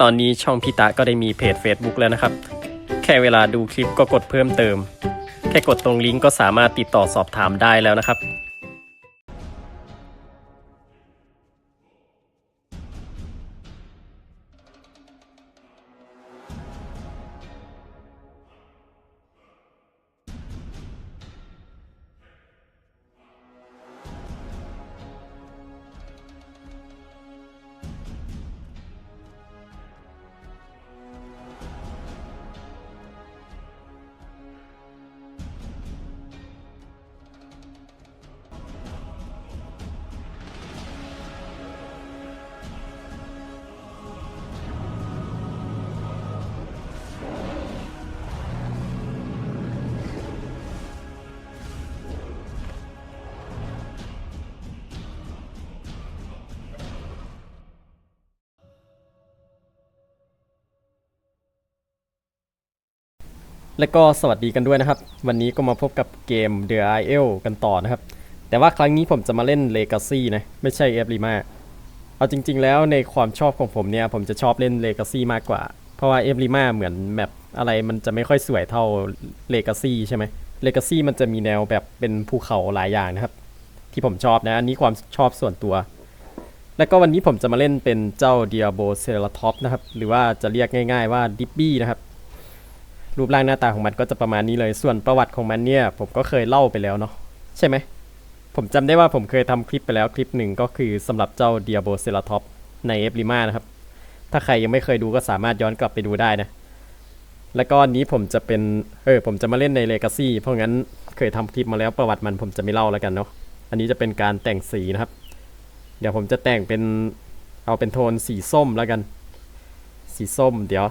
ตอนนี้ช่องพิตะก็ได้มีเพจ Facebook แล้วนะครับ แค่เวลาดูคลิปก็กดเพิ่มเติม แค่กดตรงลิงก์ก็สามารถติดต่อสอบถามได้แล้วนะครับ และก็สวัสดีกันด้วยนะครับ วันนี้ก็มาพบกับเกม The Isle กันต่อนะครับ แต่ว่าครั้งนี้ผมจะมาเล่น Legacy นะ ไม่ใช่ e v r i m a เอาจริง ๆ แล้วในความชอบของผมเนี่ย ผมจะชอบเล่น Legacy มากกว่า เพราะว่า e v r i m a เหมือนแมปอะไรมันจะไม่ค่อยสวยเท่า Legacy ใช่ไหม Legacy มันจะมีแนวแบบเป็นภูเขาหลายอย่างนะครับ ที่ผมชอบนะ อันนี้ความชอบส่วนตัว แล้วก็วันนี้ผมจะมาเล่นเป็นเจ้า Diablo c e r a t o p นะครับ หรือว่าจะเรียกง่าย ๆว่า Dibby นะครับ รูปร่างหน้าตาของมันก็จะประมาณนี้เลยส่วนประวัติของมันเนี่ย ผมก็เคยเล่าไปแล้วเนาะใช่ไหมผมจำได้ว่าผมเคยทำคลิปไปแล้วคลิปหนึ่งก็คือสำหรับเจ้า Diablo c e r a t o p ในเอฟลิมานะครับ ถ้าใครยังไม่เคยดูก็สามารถย้อนกลับไปดูได้นะ แล้วก็อันนี้ผมจะเป็นเออผมจะมาเล่นใน Legacy เพราะงั้นเคยทำคลิปมาแล้วประวัติมันผมจะไม่เล่าแล้วกันเนาะอันนี้จะเป็นการแต่งสีนะครับ เดี๋ยวผมจะแต่งเป็นเอาเป็นโทนสีส้มแล้วกัน สีส้มเดี๋ยว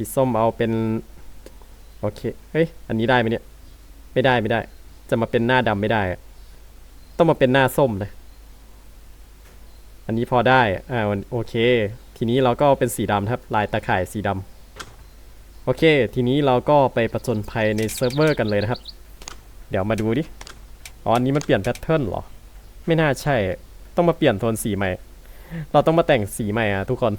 สีส้มเอาเป็น โอเค เฮ้ย อันนี้ได้ไหมเนี่ย ไม่ได้ไม่ได้ จะมาเป็นหน้าดำไม่ได้ ต้องมาเป็นหน้าส้มนะอันนี้พอได้ อ่าโอเค ทีนี้เราก็เป็นสีดำครับ ลายตาข่ายสีดำโอเค ทีนี้เราก็ไปประจนภัยในเซิร์ฟเวอร์กันเลยนะครับ เดี๋ยวมาดูดิ อ๋อ อันนี้มันเปลี่ยนแพทเทิร์นเหรอ ไม่น่าใช่ ต้องมาเปลี่ยนโทนสีใหม่ เราต้องมาแต่งสีใหม่อะทุกคน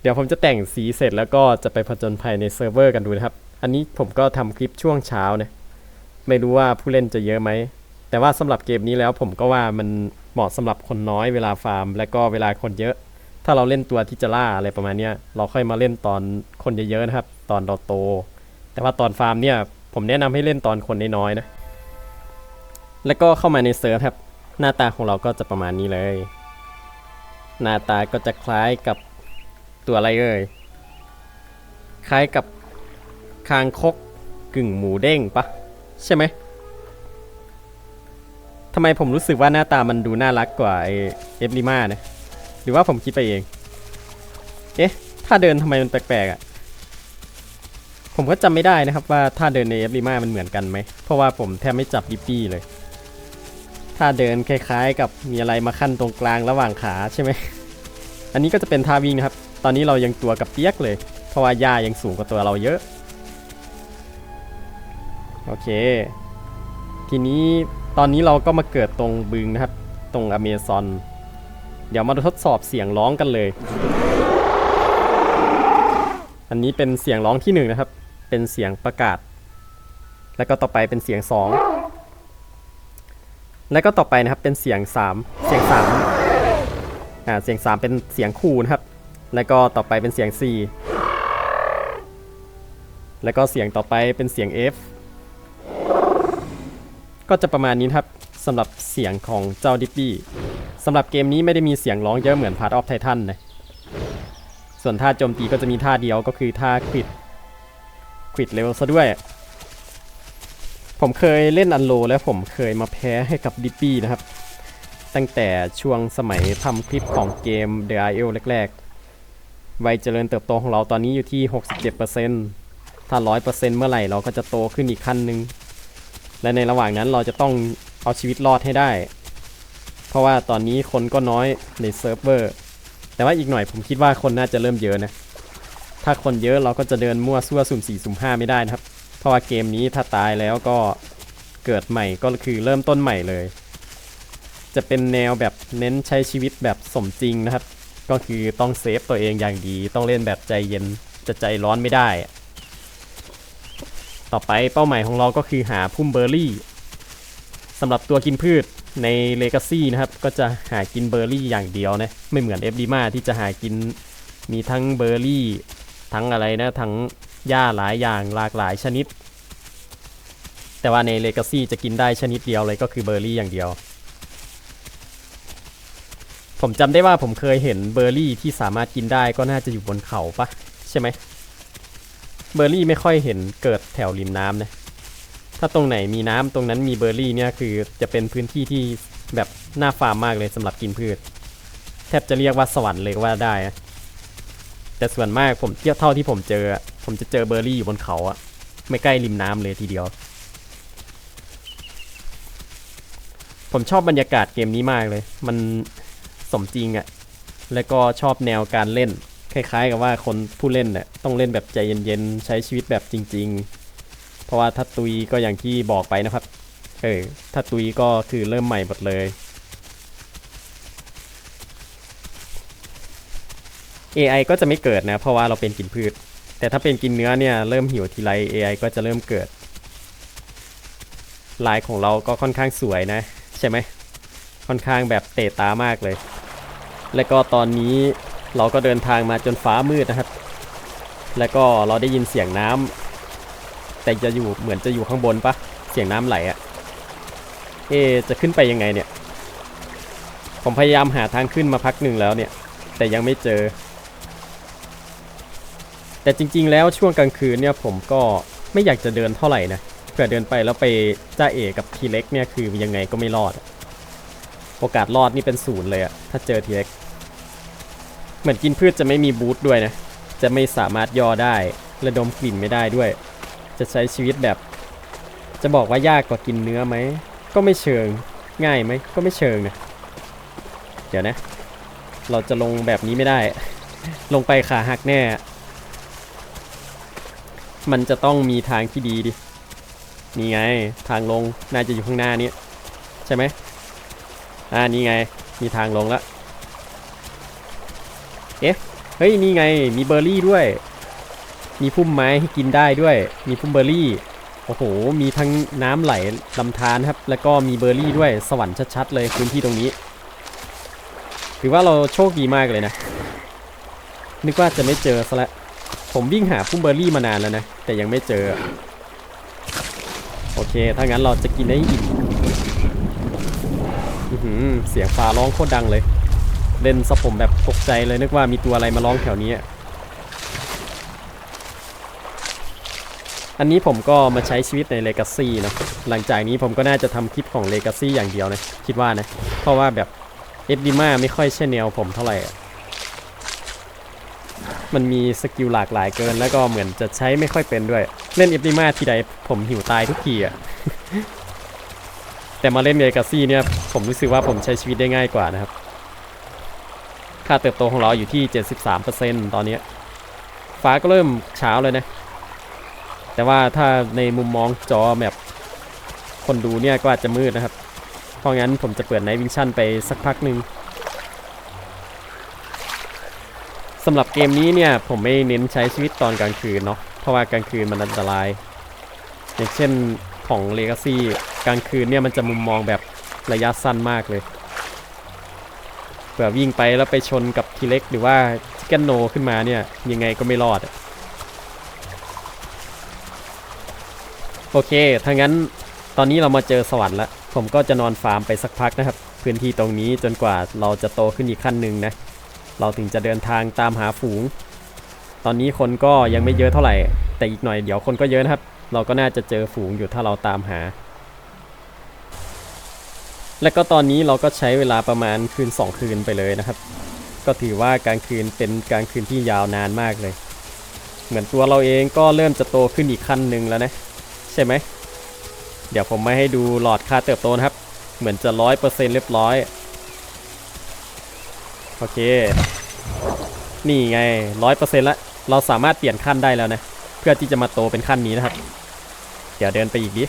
เดี๋ยวผมจะแต่งสีเสร็จแล้วก็จะไปผจญภัยในเซิร์ฟเวอร์กันดูนะครับ อันนี้ผมก็ทำคลิปช่วงเช้านะไม่รู้ว่าผู้เล่นจะเยอะไหม แต่ว่าสำหรับเกมนี้แล้วผมก็ว่ามันเหมาะสำหรับคนน้อยเวลาฟาร์ม และก็เวลาคนเยอะ ถ้าเราเล่นตัวที่จะล่าอะไรประมาณนี้เราค่อยมาเล่นตอนคนเยอะๆนะครับ ตอนเราโต แต่ว่าตอนฟาร์มเนี่ยผมแนะนำให้เล่นตอนคนน้อยๆนะ แล้วก็เข้ามาในเซิร์ฟครับ หน้าตาของเราก็จะประมาณนี้เลย หน้าตาก็จะคล้ายกับ ตัวอะไรเอ่ย คล้ายกับคางคกกึ่งหมูเด้งปะใช่ไหมทำไมผมรู้สึกว่าหน้าตามันดูน่ารักกว่าไอเอฟลิมานะ หรือว่าผมคิดไปเอง เอ๊ะ ถ้าเดินทำไมมันแปลกๆอะ่ะ ผมก็จำไม่ได้นะครับว่าถ้าเดินในเอฟลิมามันเหมือนกันไหม เพราะว่าผมแทบไม่จับดิปปี้เลย ถ้าเดินคล้ายๆ กับมีอะไรมาขั้นตรงกลางระหว่างขาใช่ไหม อันนี้ก็จะเป็นท่าวิ่งนะครับ ตอนนี้เรายังตัวกับเปียกเลย เพราะว่าหญ้ายังสูงกว่าตัวเราเยอะ โอเค ทีนี้ตอนนี้เราก็มาเกิดตรงบึงนะครับ ตรงอเมซอน เดี๋ยวมาทดสอบเสียงร้องกันเลย อันนี้เป็นเสียงร้องที่หนึ่งนะครับ เป็นเสียงประกาศ แล้วก็ต่อไปเป็นเสียงสองแล้วก็ต่อไปนะครับเป็นเสียงสามเสียงสามอ่าเสียงสามเป็นเสียงคู่นะครับ แล้วก็ต่อไปเป็นเสียง C แล้วก็เสียงต่อไปเป็นเสียง F ก็จะประมาณนี้ครับสำหรับเสียงของเจ้าดิปปี้สำหรับเกมนี้ไม่ได้มีเสียงร้องเยอะเหมือน Part of Titan นะส่วนท่าโจมตีก็จะมีท่าเดียวก็คือท่าควิดควิดเร็วซะด้วย ผมเคยเล่นอันโลแล้วผมเคยมาแพ้ให้กับดิปปี้นะครับ ตั้งแต่ช่วงสมัยทำคลิปของเกม The Isle แรก วัยเจริญเติบโตของเราตอนนี้อยู่ที่ 67%ถ้า 100%เมื่อไหร่เราก็จะโตขึ้นอีกขั้นหนึ่งและในระหว่างนั้นเราจะต้องเอาชีวิตรอดให้ได้ เพราะว่าตอนนี้คนก็น้อยในเซิร์ฟเวอร์ แต่ว่าอีกหน่อยผมคิดว่าคนน่าจะเริ่มเยอะนะ ถ้าคนเยอะเราก็จะเดินมั่วซั่วสุ่มสี่สุ่มห้าไม่ได้นะครับ เพราะว่าเกมนี้ถ้าตายแล้วก็เกิดใหม่ก็คือเริ่มต้นใหม่เลย จะเป็นแนวแบบเน้นใช้ชีวิตแบบสมจริงนะครับ ก็คือต้องเซฟตัวเองอย่างดี ต้องเล่นแบบใจเย็นจะใจร้อนไม่ได้ ต่อไปเป้าหมายของเราก็คือหาพุ่มเบอร์รี่สำหรับตัวกินพืชในเลกาซี่นะครับ ก็จะหากินเบอร์รี่อย่างเดียวนะ ไม่เหมือนเอฟดีมาที่จะหากินมีทั้งเบอร์รี่ ทั้งอะไรนะ ทั้งหญ้าหลายอย่างหลากหลายชนิด แต่ว่าในเลกาซี่จะกินได้ชนิดเดียวเลยก็คือเบอร์รี่อย่างเดียว ผมจำได้ว่าผมเคยเห็นเบอร์รี่ที่สามารถกินได้ก็น่าจะอยู่บนเขาปะใช่ไหมเบอร์รี่ไม่ค่อยเห็นเกิดแถวริมน้ำนะถ้าตรงไหนมีน้ำตรงนั้นมีเบอร์รี่เนี่ยคือจะเป็นพื้นที่ที่แบบน่าฟาร์มมากเลยสำหรับกินพืช แทบจะเรียกว่าสวรรค์เลยก็ว่าได้นะแต่ส่วนมากผมเทียบเท่าที่ผมเจอ ผมจะเจอเบอร์รี่อยู่บนเขาอะไม่ใกล้ริมน้ำเลยทีเดียว ผมชอบบรรยากาศเกมนี้มากเลย มัน สมจริงอะแล้วก็ชอบแนวการเล่น คล้าย ๆ กับว่าคนผู้เล่นเนี่ยต้องเล่นแบบใจเย็นๆ ใช้ชีวิตแบบจริง ๆ เพราะว่าถ้าตุยก็อย่างที่บอกไปนะครับ เออ ถ้าตุยก็คือเริ่มใหม่หมดเลย AI ก็จะไม่เกิดนะ เพราะว่าเราเป็นกินพืช แต่ถ้าเป็นกินเนื้อเนี่ยเริ่มหิวทีไร AI ก็จะเริ่มเกิดลายของเราก็ค่อนข้างสวยนะ ใช่ไหมค่อนข้างแบบเตะตามากเลย และก็ตอนนี้เราก็เดินทางมาจนฟ้ามืดนะครับ แล้วก็เราได้ยินเสียงน้ำแต่จะอยู่เหมือนจะอยู่ข้างบนปะเสียงน้ำไหลอะเอจะขึ้นไปยังไงเนี่ย ผมพยายามหาทางขึ้นมาพักหนึ่งแล้วเนี่ย แต่ยังไม่เจอ แต่จริง ๆ แล้วช่วงกลางคืนเนี่ยผมก็ไม่อยากจะเดินเท่าไหร่นะเผื่อเดินไปแล้วไปจ้าเอกับทีเล็กเนี่ยคือยังไงก็ไม่รอด โอกาสรอดนี่เป็นศูนย์เลยอะถ้าเจอทีเล็ก เหมือนกินพืชจะไม่มีบูทด้วยนะ จะไม่สามารถย่อได้ระดมกลิ่นไม่ได้ด้วย จะใช้ชีวิตแบบ จะบอกว่ายากกว่ากินเนื้อไหม ก็ไม่เชิง ง่ายไหม ก็ไม่เชิงนะ เดี๋ยวนะ เราจะลงแบบนี้ไม่ได้ ลงไปขาหักแน่ มันจะต้องมีทางที่ดีดิ นี่ไง ทางลง น่าจะอยู่ข้างหน้านี้ ใช่ไหมอ่า นี่ไง มีทางลงแล้ว เอ๊ะเฮ้ยนี่ไงมีเบอร์รี่ด้วย มีพุ่มไม้ให้กินได้ด้วย มีพุ่มเบอร์รี่โอ้โหมีทั้งน้ำไหลลำธารครับ แล้วก็มีเบอร์รี่ด้วยสวรรค์ชัดๆเลยพื้นที่ตรงนี้ ถือว่าเราโชคดีมากเลยนะ นึกว่าจะไม่เจอซะและ้วผมวิ่งหาพุ่มเบอร์รี่มานานแล้วนะ แต่ยังไม่เจอ โอเค ถ้างั้นเราจะกินได้อีกอเสียงฟ้าร้องโคตรดังเลย เล่นซะผมแบบตกใจเลยนึกว่ามีตัวอะไรมาร้องแถวนี้อะอันนี้ผมก็มาใช้ชีวิตใน Legacy นะหลังจากนี้ผมก็น่าจะทำคลิปของ Legacy อย่างเดียวนะคิดว่านะ เพราะว่าแบบเอฟดีมาไม่ค่อยใช่แนวผมเท่าไหร่ มันมีสกิลหลากหลายเกินแล้วก็เหมือนจะใช้ไม่ค่อยเป็นด้วย เล่นเอฟดีมาทีใดผมหิวตายทุกทีอะแต่มาเล่นเลกาซี่เนี่ยผมรู้สึกว่าผมใช้ชีวิตได้ง่ายกว่านะครับ ค่าเติบโตของเราอยู่ที่ 73%ตอนนี้ฟ้าก็เริ่มเช้าเลยนะ แต่ว่าถ้าในมุมมองจอแบบคนดูเนี่ยก็อาจจะมืดนะครับ เพราะงั้นผมจะเปิดไนวิชั่นไปสักพักหนึ่งสำหรับเกมนี้เนี่ยผมไม่เน้นใช้ชีวิตตอนกลางคืนเนาะ เพราะว่ากลางคืนมันอันตราย อย่างเช่นของ Legacy กลางคืนเนี่ยมันจะมุมมองแบบระยะสั้นมากเลย ผื่อวิ่งไปแล้วไปชนกับทีเล็กหรือว่าชิกันโนขึ้นมาเนี่ยยังไงก็ไม่รอด โอเค ถ้างั้นตอนนี้เรามาเจอสวรรค์แล้ว ผมก็จะนอนฟาร์มไปสักพักนะครับ พื้นที่ตรงนี้จนกว่าเราจะโตขึ้นอีกขั้นหนึ่งนะ เราถึงจะเดินทางตามหาฝูง ตอนนี้คนก็ยังไม่เยอะเท่าไหร่ แต่อีกหน่อยเดี๋ยวคนก็เยอะนะครับ เราก็น่าจะเจอฝูงอยู่ถ้าเราตามหา และก็ตอนนี้เราก็ใช้เวลาประมาณคืน 2 คืนไปเลยนะครับ ก็ถือว่ากลางคืนเป็นกลางคืนที่ยาวนานมากเลย เหมือนตัวเราเองก็เริ่มจะโตขึ้นอีกขั้นหนึ่งแล้วนะใช่ไหม เดี๋ยวผมมาให้ดูหลอดค่าเติบโตนะครับ เหมือนจะร้อยเปอร์เซ็นต์เรียบร้อยโอเค นี่ไงร้อยเปอร์เซ็นต์ละเราสามารถเปลี่ยนขั้นได้แล้วนะ เพื่อที่จะมาโตเป็นขั้นนี้นะครับ เดี๋ยวเดินไปอีกดิ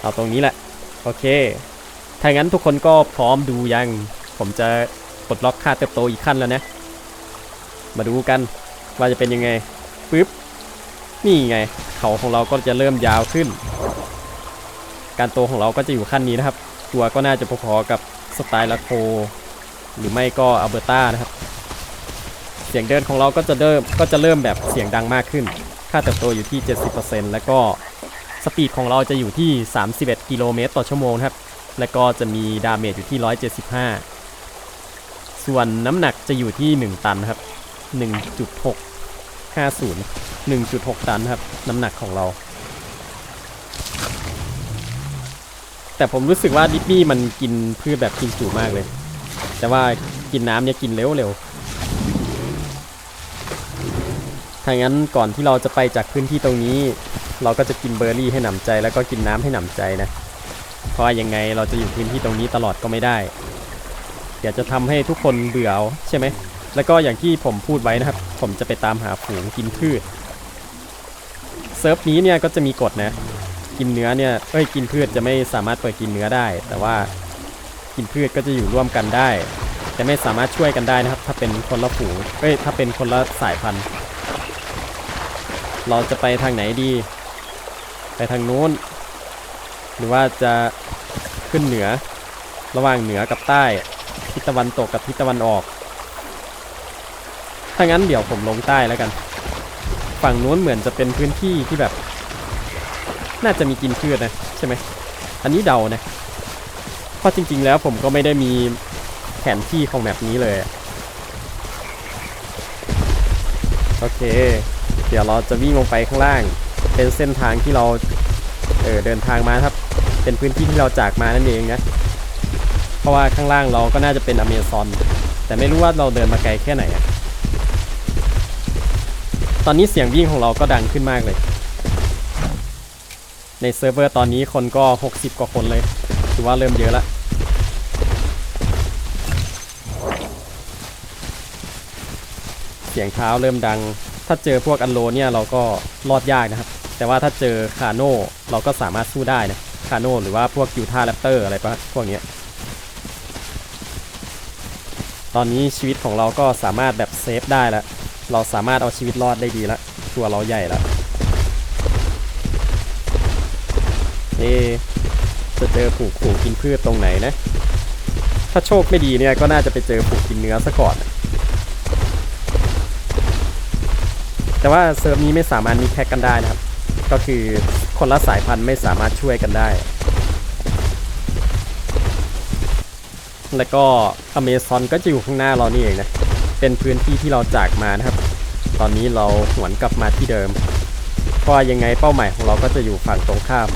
เอาตรงนี้แหละ โอเค ถ้างั้นทุกคนก็พร้อมดูยัง ผมจะปลดล็อกค่าเติบโตอีกขั้นแล้วนะ มาดูกันว่าจะเป็นยังไงปึ๊บ นี่ไง เขาของเราก็จะเริ่มยาวขึ้น การโตของเราก็จะอยู่ขั้นนี้นะครับ ตัวก็น่าจะพอๆกับสไตล์ลาโคหรือไม่ก็อัลเบอร์ตานะครับ เสียงเดินของเราก็จะเริ่มก็จะเริ่มแบบเสียงดังมากขึ้น ค่าเติบโตอยู่ที่ 70%แล้วก็สปีดของเราจะอยู่ที่ 31 กิโลเมตรต่อชั่วโมงครับ แล้วก็จะมีดาเมจอยู่ที่ 175 ส่วนน้ำหนักจะอยู่ที่ 1 ตันครับ 1.650 1.6 ตันครับ น้ำหนักของเรา แต่ผมรู้สึกว่าดิปปี้มันกินพืชแบบกินจุมากเลย แต่ว่ากินน้ำเนี่ยกินเร็วเร็วถ้างั้นก่อนที่เราจะไปจากพื้นที่ตรงนี้ เราก็จะกินเบอร์รี่ให้หนำใจแล้วก็กินน้ำให้หนำใจนะ เพราะยังไงเราจะอยู่พื้นที่ตรงนี้ตลอดก็ไม่ได้ เดี๋ยวจะทำให้ทุกคนเบื่อใช่ไหม แล้วก็อย่างที่ผมพูดไว้นะครับ ผมจะไปตามหาฝูงกินพืช เซิร์ฟนี้เนี่ยก็จะมีกฎนะ กินเนื้อเนี่ย เอ้ย กินพืชจะไม่สามารถเปิดกินเนื้อได้ แต่ว่ากินพืชก็จะอยู่ร่วมกันได้ แต่ไม่สามารถช่วยกันได้นะครับ ถ้าเป็นคนละฝูง เอ้ย ถ้าเป็นคนละสายพันธุ์ เราจะไปทางไหนดี ไปทางนู้น หรือว่าจะขึ้นเหนือ ระหว่างเหนือกับใต้ทิศตะวันตกกับทิศตะวันออก ถ้างั้นเดี๋ยวผมลงใต้แล้วกัน ฝั่งนู้นเหมือนจะเป็นพื้นที่ที่แบบ น่าจะมีกินพืชนะใช่ไหมอันนี้เดานะเพราะจริง ๆ แล้วผมก็ไม่ได้มีแผนที่ของแมปนี้เลยโอเค เดี๋ยวเราจะวิ่งลงไปข้างล่าง เป็นเส้นทางที่เราเออเดินทางมาครับ เป็นพื้นที่ที่เราจากมานั่นเองนะเพราะว่าข้างล่างเราก็น่าจะเป็นอเมซอนแต่ไม่รู้ว่าเราเดินมาไกลแค่ไหนตอนนี้เสียงวิ่งของเราก็ดังขึ้นมากเลย ในเซิร์ฟเวอร์ตอนนี้คนก็ 60 กว่าคนเลยถือว่าเริ่มเยอะละเสียงเท้าเริ่มดัง ถ้าเจอพวกอันโลเนี่ยเราก็รอดยากนะครับ แต่ว่าถ้าเจอคาโน่เราก็สามารถสู้ได้นะ คาโน่หรือว่าพวกยูทาแรปเตอร์อะไรปะพวกเนี้ยตอนนี้ชีวิตของเราก็สามารถแบบเซฟได้แล้ว เราสามารถเอาชีวิตรอดได้ดีแล้ว ตัวเราใหญ่แล้วเอจะเจอผูกผูกกินพืชตรงไหนนะ ถ้าโชคไม่ดีเนี่ยก็น่าจะไปเจอผูกกินเนื้อซะก่อน แต่ว่าเซิร์ฟนี้ไม่สามารถมีแพ็กกันได้นะครับ ก็คือ คนละสายพันธุ์ไม่สามารถช่วยกันได้ แล้วก็อเมซอนก็จะอยู่ข้างหน้าเรานี่เองนะ เป็นพื้นที่ที่เราจากมานะครับ ตอนนี้เราหวนกลับมาที่เดิมเพราะยังไงเป้าหมายของเราก็จะอยู่ฝั่งตรงข้าม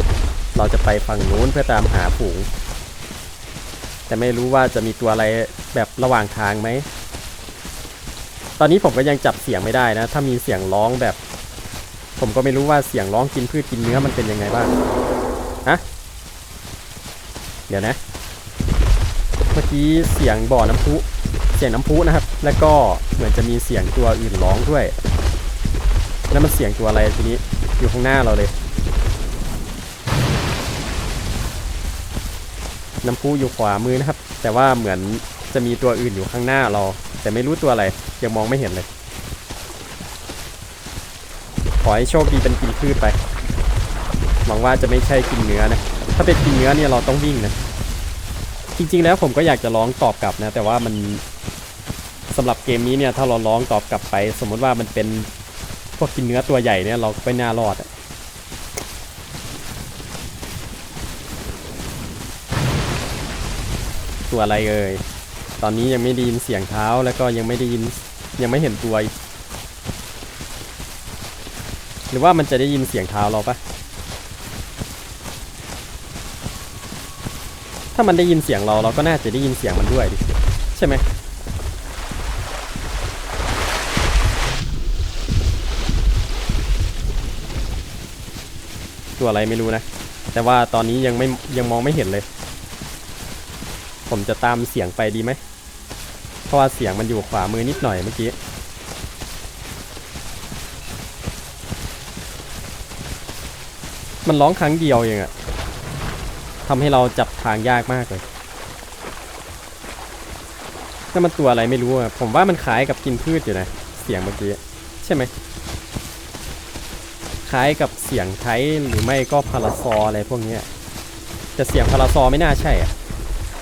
เราจะไปฝั่งนู้นเพื่อตามหาฝูง แต่ไม่รู้ว่าจะมีตัวอะไรแบบระหว่างทางไหม ตอนนี้ผมก็ยังจับเสียงไม่ได้นะ ถ้ามีเสียงร้องแบบ ผมก็ไม่รู้ว่าเสียงร้องกินพืชกินเนื้อมันเป็นยังไงบ้างอะเดี๋ยวนะ เมื่อกี้เสียงบ่อน้ำพุ เสียงน้ำพุนะครับ แล้วก็เหมือนจะมีเสียงตัวอื่นร้องด้วยนั่นมันเสียงตัวอะไรทีนี้อยู่ข้างหน้าเราเลย น้ำพุอยู่ขวามือนะครับ แต่ว่าเหมือนจะมีตัวอื่นอยู่ข้างหน้าเรา แต่ไม่รู้ตัวอะไรยังมองไม่เห็นเลย อให้โชคดีเป็นกินพืชไป หวังว่าจะไม่ใช่กินเนื้อนะ ถ้าเป็นกินเนื้อเนี่ยเราต้องวิ่งนะ จริงๆแล้วผมก็อยากจะร้องตอบกลับนะ แต่ว่ามันสำหรับเกมนี้เนี่ยถ้าเราร้องตอบกลับไป สมมติว่ามันเป็นพวกกินเนื้อตัวใหญ่เนี่ยเราไม่น่ารอดอะตัวอะไรเอ่ยตอนนี้ยังไม่ได้ยินเสียงเท้าแล้วก็ยังไม่ได้ยินยังไม่เห็นตัว หรือว่ามันจะได้ยินเสียงเท้าเราปะถ้ามันได้ยินเสียงเราเราก็น่าจะได้ยินเสียงมันด้วยดิใช่ไหมตัวอะไรไม่รู้นะ แต่ว่าตอนนี้ยังไม่ยังมองไม่เห็นเลย ผมจะตามเสียงไปดีไหมเพราะว่าเสียงมันอยู่ขวามือนิดหน่อยเมื่อกี้ มันร้องครั้งเดียวเองอะทำให้เราจับทางยากมากเลยนั่นมันตัวอะไรไม่รู้อะผมว่ามันคล้ายกับกินพืชอยู่นะ เสียงเมื่อกี้ ใช่ไหมคล้ายกับเสียงไทยหรือไม่ก็พาราซออะไรพวกนี้แต่เสียงพาราซอไม่น่าใช่อะ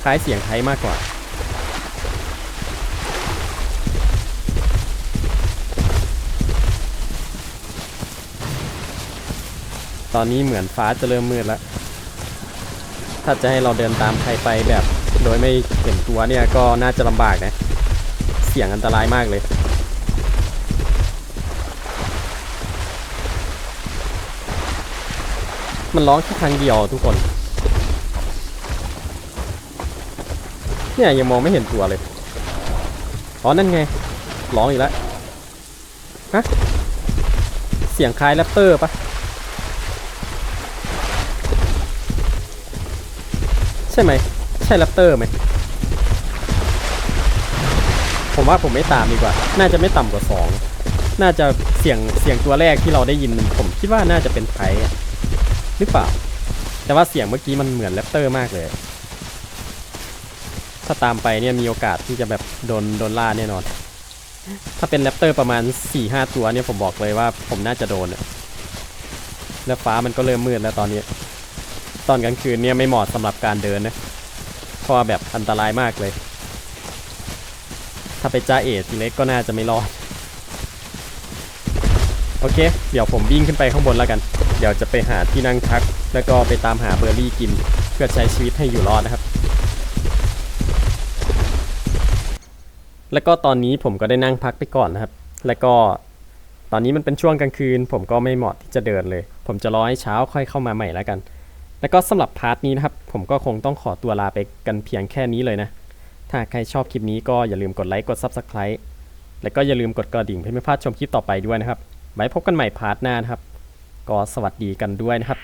คล้ายเสียงไทยมากกว่า ตอนนี้เหมือนฟ้าจะเริ่มมืดแล้ว ถ้าจะให้เราเดินตามใครไปแบบ โดยไม่เห็นตัวเนี่ยก็น่าจะลำบากนะ เสียงอันตรายมากเลยมันร้องแค่ครั้งเดียวทุกคน เนี่ยยังมองไม่เห็นตัวเลย อ๋อนั่นไง ร้องอีกแล้ว ฮะ เสียงคล้ายแรปเตอร์ปะ ช่ไหมใช่แรปเตอร์ไหมผมว่าผมไม่ตามดีกว่า น่าจะไม่ต่ำกว่าสองน่าจะเสียงเสียงตัวแรกที่เราได้ยินผมคิดว่าน่าจะเป็นไทหรือเปล่า แต่ว่าเสียงเมื่อกี้มันเหมือนแรปเตอร์มากเลย ถ้าตามไปเนี่ยมีโอกาสที่จะแบบโดนโดนล่าแน่นอน ถ้าเป็นแรปเตอร์ประมาณ4ี่ห้าตัวเนี่ยผมบอกเลยว่าผมน่าจะโดนแล้วฟ้ามันก็เริ่มมืดแล้วตอนนี้ ตอนกลางคืนเนี่ยไม่เหมาะสำหรับการเดินนะเพราะว่าแบบอันตรายมากเลย ถ้าไปจ้าเอทีเล็กก็น่าจะไม่รอด โอเค เดี๋ยวผมวิ่งขึ้นไปข้างบนแล้วกัน เดี๋ยวจะไปหาที่นั่งพัก แล้วก็ไปตามหาเบอร์รี่กิน เพื่อใช้ชีวิตให้อยู่รอดนะครับ แล้วก็ตอนนี้ผมก็ได้นั่งพักไปก่อนนะครับ แล้วก็ตอนนี้มันเป็นช่วงกลางคืน ผมก็ไม่เหมาะที่จะเดินเลย ผมจะรอให้เช้าค่อยเข้ามาใหม่แล้วกัน แล้วก็สำหรับพาร์ทนี้นะครับ ผมก็คงต้องขอตัวลาไปกันเพียงแค่นี้เลยนะ ถ้าใครชอบคลิปนี้ก็อย่าลืมกดไลค์กด Subscribe แล้วก็อย่าลืมกดกระดิ่งเพื่อไม่พลาดชมคลิปต่อไปด้วยนะครับ ไว้พบกันใหม่พาร์ทหน้านะครับ ก็สวัสดีกันด้วยนะครับ